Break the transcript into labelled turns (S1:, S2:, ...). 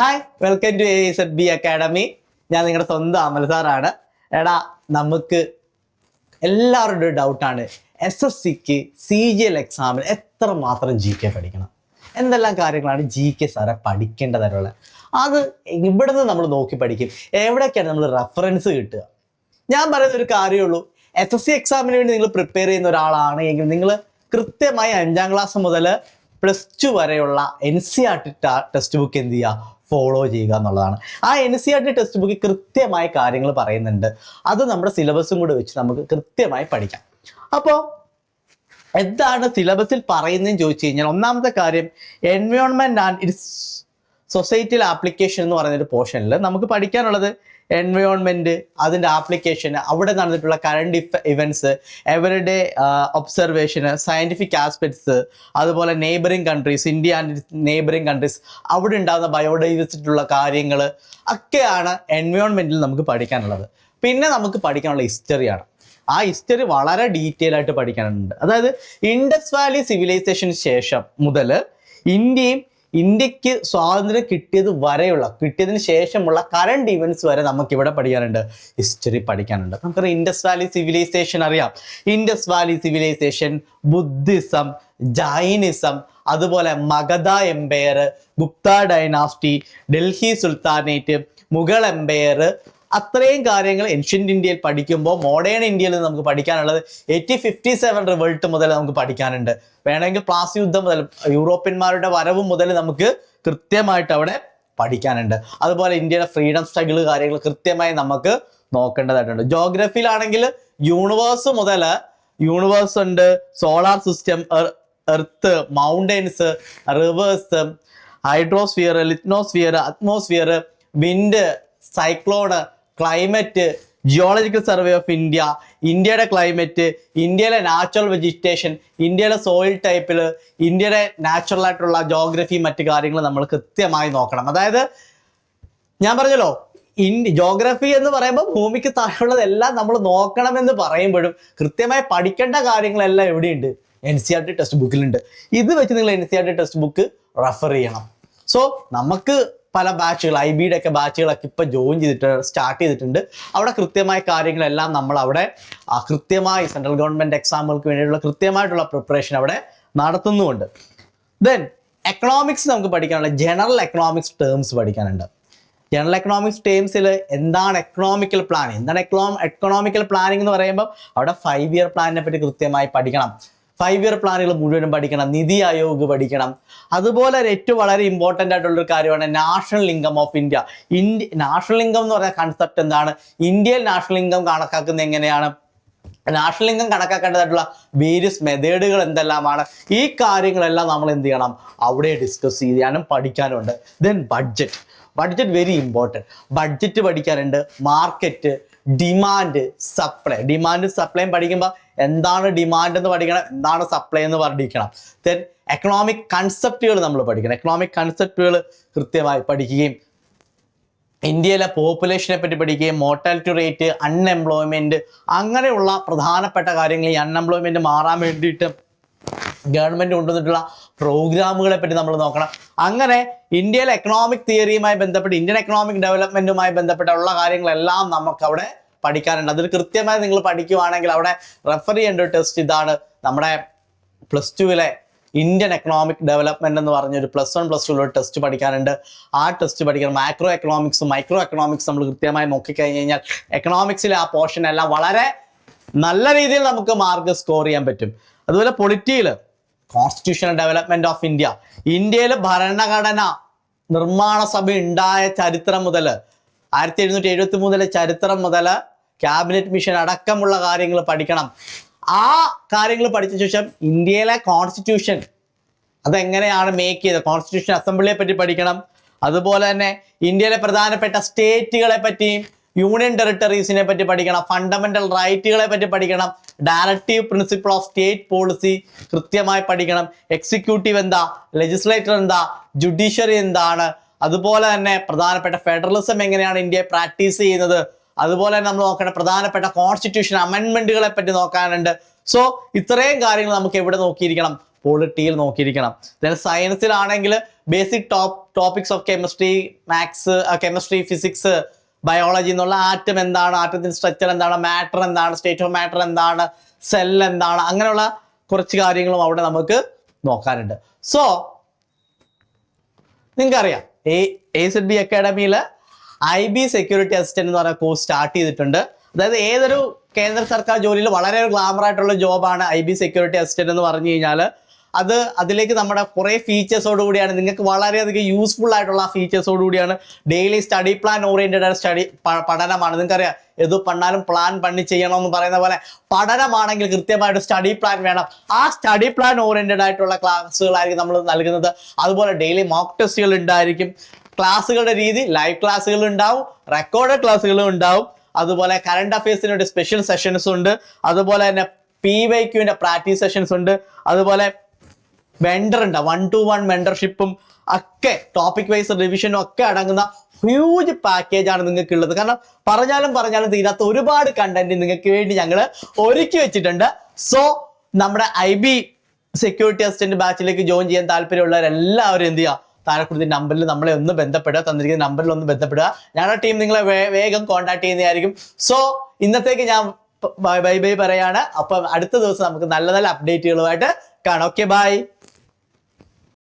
S1: Hi welcome to A S B academy ഞാൻ നിങ്ങളുടെ സ്വന്തം അമൽ സാറാണ്. എടാ നമുക്ക് എല്ലാവരുടെ ഒരു ഡൗട്ടാണ് എസ് എസ് സിക്ക് സി ജി എൽ എക്സാമിന് എത്ര മാത്രം ജി കെ പഠിക്കണം? എന്തെല്ലാം കാര്യങ്ങളാണ് ജി കെ സാറെ പഠിക്കേണ്ടതായിട്ടുള്ളത് അത് ഇവിടെ നിന്ന് നമ്മൾ നോക്കി പഠിക്കും. എവിടെയൊക്കെയാണ് നമ്മൾ റെഫറൻസ് കിട്ടുക? ഞാൻ പറയുന്ന ഒരു കാര്യമുള്ളൂ എസ് എസ് സി എക്സാമിന് വേണ്ടി നിങ്ങൾ പ്രിപ്പയർ ചെയ്യുന്ന ഒരാളാണ് എങ്കിൽ നിങ്ങൾ കൃത്യമായി അഞ്ചാം ക്ലാസ് മുതൽ പ്ലസ് ടു വരെയുള്ള N C R T text book എന്ത് ചെയ്യുക? ഫോളോ ചെയ്യുക എന്നുള്ളതാണ്. ആ N C R T text ബുക്കിൽ കൃത്യമായ കാര്യങ്ങൾ പറയുന്നുണ്ട്. അത് നമ്മുടെ സിലബസും കൂടെ വെച്ച് നമുക്ക് കൃത്യമായി പഠിക്കാം. അപ്പോൾ എന്താണ് സിലബസിൽ പറയുന്നതെന്ന് ചോദിച്ചു കഴിഞ്ഞാൽ ഒന്നാമത്തെ കാര്യം എൻവയോൺമെന്റ് ആൻഡ് ഇറ്റ്സ് സൊസൈറ്റിയിൽ ആപ്ലിക്കേഷൻ എന്ന് പറയുന്ന ഒരു പോർഷനിൽ നമുക്ക് പഠിക്കാനുള്ളത് എൻവയോൺമെന്റ് അതിന്റെ ആപ്ലിക്കേഷൻ അവിടെ നടന്നിട്ടുള്ള കറണ്ട് ഇവന്റ്സ് എവരുടെ ഒബ്സർവേഷന് സയന്റിഫിക് ആസ്പെക്ട്സ് അതുപോലെ neighbouring countries India and neighbouring countries അവിടെ ഉണ്ടാകുന്ന ബയോഡൈവേഴ്സിറ്റിയുള്ള കാര്യങ്ങൾ ഒക്കെയാണ് എൻവയോൺമെന്റിൽ നമുക്ക് പഠിക്കാനുള്ളത്. പിന്നെ നമുക്ക് പഠിക്കാനുള്ള ഹിസ്റ്ററിയാണ് ആ ഹിസ്റ്ററി വളരെ ഡീറ്റെയിൽ ആയിട്ട് പഠിക്കാനുണ്ട്. അതായത് ഇൻഡസ് വാലി സിവിലൈസേഷന് ശേഷം മുതൽ ഇന്ത്യയും ഇന്ത്യയ്ക്ക് സ്വാതന്ത്ര്യം കിട്ടിയത് വരെയുള്ള കിട്ടിയതിന് ശേഷമുള്ള കറണ്ട് ഇവന്റ്സ് വരെ നമുക്ക് ഇവിടെ പഠിക്കാനുണ്ട്. ഹിസ്റ്ററി പഠിക്കാനുണ്ട്. നമുക്കറിയാം ഇൻഡസ് വാലി സിവിലൈസേഷൻ അറിയാം. Indus valley civilisation Buddhism Jainism അതുപോലെ Magadha empire Gupta dynasty Delhi sultanate Mughal empire അത്രയും കാര്യങ്ങൾ ഏൻഷ്യന്റ് ഇന്ത്യയിൽ പഠിക്കുമ്പോൾ മോഡേൺ ഇന്ത്യയിൽ നിന്ന് നമുക്ക് പഠിക്കാനുള്ളത് എയ്റ്റി ഫിഫ്റ്റി സെവൻ റിവൾട്ട് മുതൽ നമുക്ക് പഠിക്കാനുണ്ട്. വേണമെങ്കിൽ പ്ലാസി യുദ്ധം മുതൽ യൂറോപ്യന്മാരുടെ വരവ് മുതൽ നമുക്ക് കൃത്യമായിട്ട് അവിടെ പഠിക്കാനുണ്ട്. അതുപോലെ ഇന്ത്യയുടെ ഫ്രീഡം സ്ട്രഗിൾ കാര്യങ്ങൾ കൃത്യമായി നമുക്ക് നോക്കേണ്ടതായിട്ടുണ്ട്. ജോഗ്രഫിയിലാണെങ്കിൽ യൂണിവേഴ്സ് മുതൽ യൂണിവേഴ്സ് ഉണ്ട്. Solar system earth mountains rivers hydrosphere lithosphere atmosphere wind cyclone climate geological survey of India ഇന്ത്യയുടെ ക്ലൈമറ്റ് ഇന്ത്യയിലെ നാച്ചുറൽ വെജിറ്റേഷൻ ഇന്ത്യയുടെ സോയിൽ ടൈപ്പിൽ ഇന്ത്യയുടെ നാച്ചുറൽ ആയിട്ടുള്ള ജോഗ്രഫി മറ്റു കാര്യങ്ങൾ നമ്മൾ കൃത്യമായി നോക്കണം. അതായത് ഞാൻ പറഞ്ഞല്ലോ ഇന്ത്യ ജോഗ്രഫി എന്ന് പറയുമ്പോൾ ഭൂമിക്ക് താഴെയുള്ളതെല്ലാം നമ്മൾ നോക്കണമെന്ന് പറയുമ്പോഴും കൃത്യമായി പഠിക്കേണ്ട കാര്യങ്ങളെല്ലാം എവിടെയുണ്ട്? N C R T text ബുക്കിലുണ്ട് ഇത് വെച്ച് നിങ്ങൾ N C R T text book refer ചെയ്യണം. സോ നമുക്ക് പല ബാച്ചുകൾ ഐ ബിയുടെ ഒക്കെ ബാച്ചുകളൊക്കെ ഇപ്പം ജോയിൻ ചെയ്തിട്ട് സ്റ്റാർട്ട് ചെയ്തിട്ടുണ്ട്. അവിടെ കൃത്യമായ കാര്യങ്ങളെല്ലാം നമ്മൾ അവിടെ കൃത്യമായി സെൻട്രൽ ഗവൺമെന്റ് എക്സാമുകൾക്ക് വേണ്ടിയിട്ടുള്ള കൃത്യമായിട്ടുള്ള പ്രിപ്പറേഷൻ അവിടെ നടത്തുന്നുമുണ്ട്. ദെൻ എക്കണോമിക്സ് നമുക്ക് പഠിക്കാനുള്ള ജനറൽ എക്കണോമിക്സ് ടേംസ് പഠിക്കാനുണ്ട്. ജനറൽ എക്കണോമിക്സ് ടേംസിൽ എന്താണ് എക്കണോമിക്കൽ പ്ലാൻ എന്താണ് എക്കണോ എക്കണോമിക്കൽ പ്ലാനിങ് എന്ന് പറയുമ്പോൾ അവിടെ ഫൈവ് ഇയർ പ്ലാനിനെ പറ്റി കൃത്യമായി പഠിക്കണം. ഫൈവ് ഇയർ പ്ലാനുകൾ മുഴുവനും പഠിക്കണം നിതി ആയോഗ് പഠിക്കണം. അതുപോലെ ഏറ്റവും വളരെ ഇമ്പോർട്ടന്റ് ആയിട്ടുള്ളൊരു കാര്യമാണ് national income of India India national income എന്ന് പറയുന്ന കൺസെപ്റ്റ് എന്താണ്? ഇന്ത്യയിൽ നാഷണൽ ഇൻകം കണക്കാക്കുന്നത് എങ്ങനെയാണ്? നാഷണൽ ഇൻകം കണക്കാക്കേണ്ടതായിട്ടുള്ള വേരിയസ് മെത്തേഡുകൾ എന്തെല്ലാമാണ്? ഈ കാര്യങ്ങളെല്ലാം നമ്മൾ എന്ത് ചെയ്യണം? അവിടെ ഡിസ്കസ് ചെയ്യാനും പഠിക്കാനുണ്ട്. Then budget budget very important budget പഠിക്കാനുണ്ട്. മാർക്കറ്റ് ഡിമാൻഡ് സപ്ലൈ ഡിമാൻഡ് സപ്ലൈയും പഠിക്കുമ്പോൾ എന്താണ് ഡിമാൻഡ് എന്ന് പഠിക്കണം എന്താണ് സപ്ലൈ എന്ന് പഠിക്കണം. ദെൻ എക്കണോമിക് കൺസെപ്റ്റുകൾ നമ്മൾ പഠിക്കണം. എക്കണോമിക് കൺസെപ്റ്റുകൾ കൃത്യമായി പഠിക്കുകയും ഇന്ത്യയിലെ പോപ്പുലേഷനെ പറ്റി പഠിക്കുകയും മോർട്ടാലിറ്റി റേറ്റ് അൺഎംപ്ലോയ്മെന്റ് അങ്ങനെയുള്ള പ്രധാനപ്പെട്ട കാര്യങ്ങൾ ഈ അൺഎംപ്ലോയ്മെന്റ് മാറാൻ വേണ്ടിയിട്ട് ഗവൺമെന്റ് കൊണ്ടുവന്നിട്ടുള്ള പ്രോഗ്രാമുകളെ പറ്റി നമ്മൾ നോക്കണം. അങ്ങനെ ഇന്ത്യയിലെ എക്കണോമിക് തിയറിയുമായി ബന്ധപ്പെട്ട് ഇന്ത്യൻ എക്കണോമിക് ഡെവലപ്മെന്റുമായി ബന്ധപ്പെട്ടുള്ള കാര്യങ്ങളെല്ലാം നമുക്ക് അവിടെ പഠിക്കാനുണ്ട്. അതിൽ കൃത്യമായി നിങ്ങൾ പഠിക്കുവാണെങ്കിൽ അവിടെ റെഫർ ചെയ്യേണ്ട ഒരു ടെസ്റ്റ് ഇതാണ് നമ്മുടെ പ്ലസ് ടുവിലെ ഇന്ത്യൻ എക്കണോമിക് ഡെവലപ്മെന്റ് എന്ന് പറഞ്ഞൊരു പ്ലസ് വൺ പ്ലസ് ടുവിലൊരു ടെസ്റ്റ് പഠിക്കാനുണ്ട്. ആ ടെസ്റ്റ് പഠിക്കണം. മാക്രോ എക്കണോമിക്സും മൈക്രോ എക്കണോമിക്സ് നമ്മൾ കൃത്യമായി നോക്കിക്കഴിഞ്ഞ് കഴിഞ്ഞാൽ എക്കണോമിക്സിലെ ആ പോർഷൻ എല്ലാം വളരെ നല്ല രീതിയിൽ നമുക്ക് മാർക്ക് സ്കോർ ചെയ്യാൻ പറ്റും. അതുപോലെ പൊളിറ്റിയിൽ കോൺസ്റ്റിറ്റ്യൂഷണൽ ഡെവലപ്മെന്റ് ഓഫ് ഇന്ത്യ ഇന്ത്യയിൽ ഭരണഘടന നിർമ്മാണ സഭ ഉണ്ടായ ചരിത്രം മുതൽ ആയിരത്തി എഴുന്നൂറ്റി എഴുപത്തി മൂന്നിലെ ചരിത്രം മുതൽ ക്യാബിനറ്റ് മിഷൻ അടക്കമുള്ള കാര്യങ്ങൾ പഠിക്കണം. ആ കാര്യങ്ങൾ പഠിച്ച ശേഷം ഇന്ത്യയിലെ കോൺസ്റ്റിറ്റ്യൂഷൻ അതെങ്ങനെയാണ് മേക്ക് ചെയ്തത്? കോൺസ്റ്റിറ്റ്യൂഷൻ അസംബ്ലിയെ പറ്റി പഠിക്കണം. അതുപോലെ തന്നെ ഇന്ത്യയിലെ പ്രധാനപ്പെട്ട സ്റ്റേറ്റുകളെ പറ്റിയും യൂണിയൻ ടെറിട്ടറീസിനെ പറ്റി പഠിക്കണം. ഫണ്ടമെന്റൽ റൈറ്റുകളെ പറ്റി പഠിക്കണം. Directive principle of state policy കൃത്യമായി പഠിക്കണം. എക്സിക്യൂട്ടീവ് എന്താ? ലെജിസ്ലേറ്റർ എന്താ? ജുഡീഷ്യറി എന്താണ്? അതുപോലെ തന്നെ പ്രധാനപ്പെട്ട ഫെഡറലിസം എങ്ങനെയാണ് ഇന്ത്യയെ പ്രാക്ടീസ് ചെയ്യുന്നത്? അതുപോലെ തന്നെ നമ്മൾ നോക്കേണ്ട പ്രധാനപ്പെട്ട കോൺസ്റ്റിറ്റ്യൂഷൻ അമെൻമെന്റുകളെ പറ്റി നോക്കാനുണ്ട്. സോ ഇത്രയും കാര്യങ്ങൾ നമുക്ക് എവിടെ നോക്കിയിരിക്കണം? പോളിറ്റിയിൽ നോക്കിയിരിക്കണം. Then സയൻസിലാണെങ്കിൽ basic top topics of chemistry maths chemistry physics biology എന്നുള്ള ആറ്റം എന്താണ്? ആറ്റത്തിന്റെ സ്ട്രക്ചർ എന്താണ്? മാറ്റർ എന്താണ്? സ്റ്റേറ്റ് ഓഫ് മാറ്റർ എന്താണ്? സെൽ എന്താണ്? അങ്ങനെയുള്ള കുറച്ച് കാര്യങ്ങളും അവിടെ നമുക്ക് നോക്കാനുണ്ട്. സോ നിങ്ങൾക്കറിയാം. എ എ സെഡ് ബി അക്കാഡമിയിൽ ഐ ബി സെക്യൂരിറ്റി അസിസ്റ്റന്റ് എന്ന് പറയുന്ന കോഴ്സ് സ്റ്റാർട്ട് ചെയ്തിട്ടുണ്ട്. അതായത് ഏതൊരു കേന്ദ്ര സർക്കാർ ജോലിയിൽ വളരെ ഗ്ലാമർ ആയിട്ടുള്ള ജോബാണ് ഐ ബി സെക്യൂരിറ്റി അസിസ്റ്റന്റ് എന്ന് പറഞ്ഞു കഴിഞ്ഞാൽ അത് അതിലേക്ക് നമ്മുടെ കുറേ ഫീച്ചേഴ്സോട് കൂടിയാണ്. നിങ്ങൾക്ക് വളരെയധികം യൂസ്ഫുൾ ആയിട്ടുള്ള ഫീച്ചേഴ്സോട് കൂടിയാണ്. ഡെയിലി സ്റ്റഡി പ്ലാൻ ഓറിയന്റഡ് ആയ സ്റ്റഡി പഠനമാണ്. നിങ്ങൾക്കറിയാം ഏത് പണ്ണാലും പ്ലാൻ പണി ചെയ്യണം എന്ന് പറയുന്ന പോലെ പഠനമാണെങ്കിൽ കൃത്യമായിട്ട് സ്റ്റഡി പ്ലാൻ വേണം. ആ സ്റ്റഡി പ്ലാൻ ഓറിയന്റഡ് ആയിട്ടുള്ള ക്ലാസ്സുകളായിരിക്കും നമ്മൾ നൽകുന്നത്. അതുപോലെ ഡെയിലി മോക്ക് ടെസ്റ്റുകൾ ഉണ്ടായിരിക്കും. ക്ലാസ്സുകളുടെ രീതി ലൈവ് ക്ലാസ്സുകൾ ഉണ്ടാവും റെക്കോർഡ് ക്ലാസ്സുകളും ഉണ്ടാവും. അതുപോലെ കറണ്ട് അഫയേഴ്സിന് വേണ്ടി സ്പെഷ്യൽ സെഷൻസ് ഉണ്ട്. അതുപോലെ തന്നെ പി വൈ ക്യൂവിന്റെ പ്രാക്ടീസ് സെഷൻസ് ഉണ്ട്. അതുപോലെ വെണ്ടർ ഉണ്ട്. വൺ ടു വൺ മെന്റർഷിപ്പും ഒക്കെ ടോപ്പിക് വൈസ് റിവിഷനും ഒക്കെ അടങ്ങുന്ന ഹ്യൂജ് പാക്കേജ് ആണ് നിങ്ങൾക്ക് ഉള്ളത് കാരണം പറഞ്ഞാലും പറഞ്ഞാലും തീരാത്ത ഒരുപാട് കണ്ടന്റ് നിങ്ങൾക്ക് വേണ്ടി ഞങ്ങൾ ഒരുക്കി വെച്ചിട്ടുണ്ട്. സോ നമ്മുടെ ഐ ബി സെക്യൂരിറ്റി അസിസ്റ്റന്റ് ബാച്ചിലേക്ക് ജോയിൻ ചെയ്യാൻ താല്പര്യമുള്ളവരെല്ലാവരും എന്ത് ചെയ്യുക? താഴെ നമ്പറിൽ നമ്മളെ ഒന്ന് ബന്ധപ്പെടുക തന്നിരിക്കുന്ന നമ്പറിൽ ഒന്ന് ബന്ധപ്പെടുക. ഞങ്ങളുടെ ടീം നിങ്ങളെ വേഗം കോൺടാക്ട് ചെയ്യുന്നതായിരിക്കും. സോ ഇന്നത്തേക്ക് ഞാൻ ബൈ ബൈ പറയാണ്. അപ്പം അടുത്ത ദിവസം നമുക്ക് നല്ല നല്ല അപ്ഡേറ്റുകളുമായിട്ട് കാണാം. Okay bye